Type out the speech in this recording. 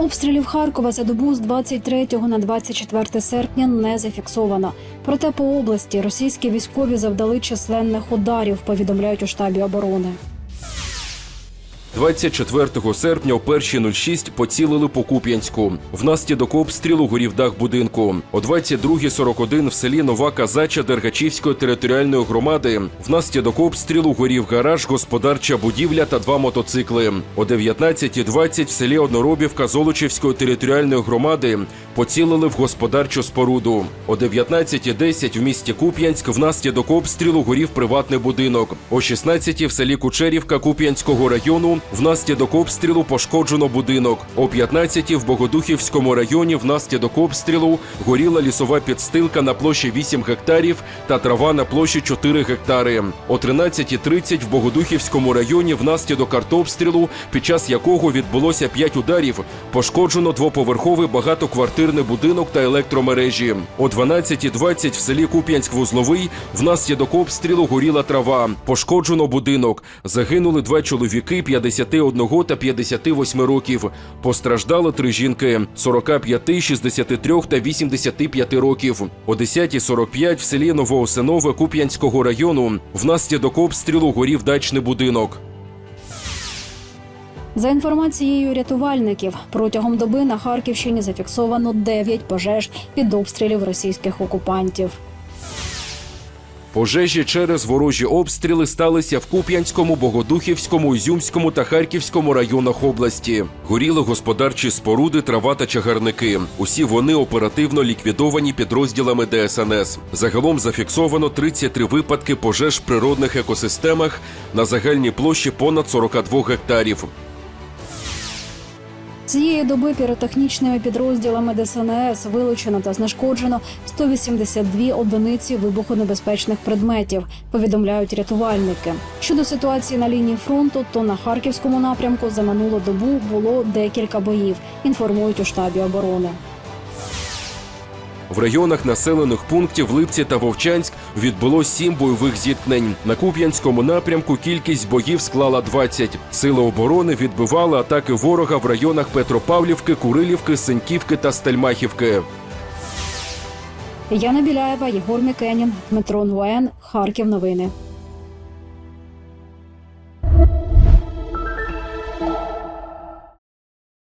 Обстрілів Харкова за добу з 23 на 24 серпня не зафіксовано. Проте по області російські військові завдали численних ударів, повідомляють у штабі оборони. 24 серпня о 1.06 поцілили по Куп'янську. Внаслідок обстрілу горів дах будинку. О 22.41 в селі Нова Казача Дергачівської територіальної громади. Внаслідок обстрілу горів гараж, господарча будівля та два мотоцикли. О 19.20 в селі Одноробівка Золочівської територіальної громади поцілили в господарчу споруду. О 19.10 в місті Куп'янськ внаслідок обстрілу горів приватний будинок. О 16.00 в селі Кучерівка Куп'янського району внаслідок обстрілу пошкоджено будинок. О 15.00 в Богодухівському районі внаслідок обстрілу горіла лісова підстилка на площі 8 гектарів та трава на площі 4 гектари. О 13.30 в Богодухівському районі внаслідок артобстрілу, під час якого відбулося 5 ударів, пошкоджено двоповерховий багатоквартирний будинок та електромережі. О 12.20 в селі Куп'янськ-Вузловий внаслідок обстрілу горіла трава. Пошкоджено будинок. Загинули два чоловіки 51 та 58 років. Постраждали три жінки 45, 63 та 85 років. О 10.45 в селі Новоосинове Куп'янського району внаслідок обстрілу горів дачний будинок. За інформацією рятувальників, протягом доби на Харківщині зафіксовано 9 пожеж від обстрілів російських окупантів. Пожежі через ворожі обстріли сталися в Куп'янському, Богодухівському, Ізюмському та Харківському районах області. Горіли господарчі споруди, трава та чагарники. Усі вони оперативно ліквідовані підрозділами ДСНС. Загалом зафіксовано 33 випадки пожеж в природних екосистемах на загальній площі понад 42 гектарів. Цієї доби піротехнічними підрозділами ДСНС вилучено та знешкоджено 182 одиниці вибухонебезпечних предметів. Повідомляють рятувальники. Щодо ситуації на лінії фронту, то на харківському напрямку за минулу добу було декілька боїв. Інформують у штабі оборони. В районах населених пунктів Липці та Вовчанськ відбуло сім бойових зіткнень. На Куп'янському напрямку кількість боїв склала 20. Сили оборони відбивали атаки ворога в районах Петропавлівки, Курилівки, Синьківки та Стельмахівки. Яна Біляєва, Єгор Мікенін, Дмитро Нуен, Харків. Новини.